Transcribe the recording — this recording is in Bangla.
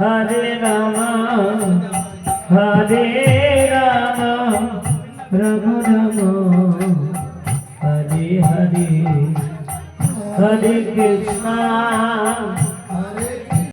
হরে রাম হরে রাম রাম রাম হরে হরে হরে কৃষ্ণ।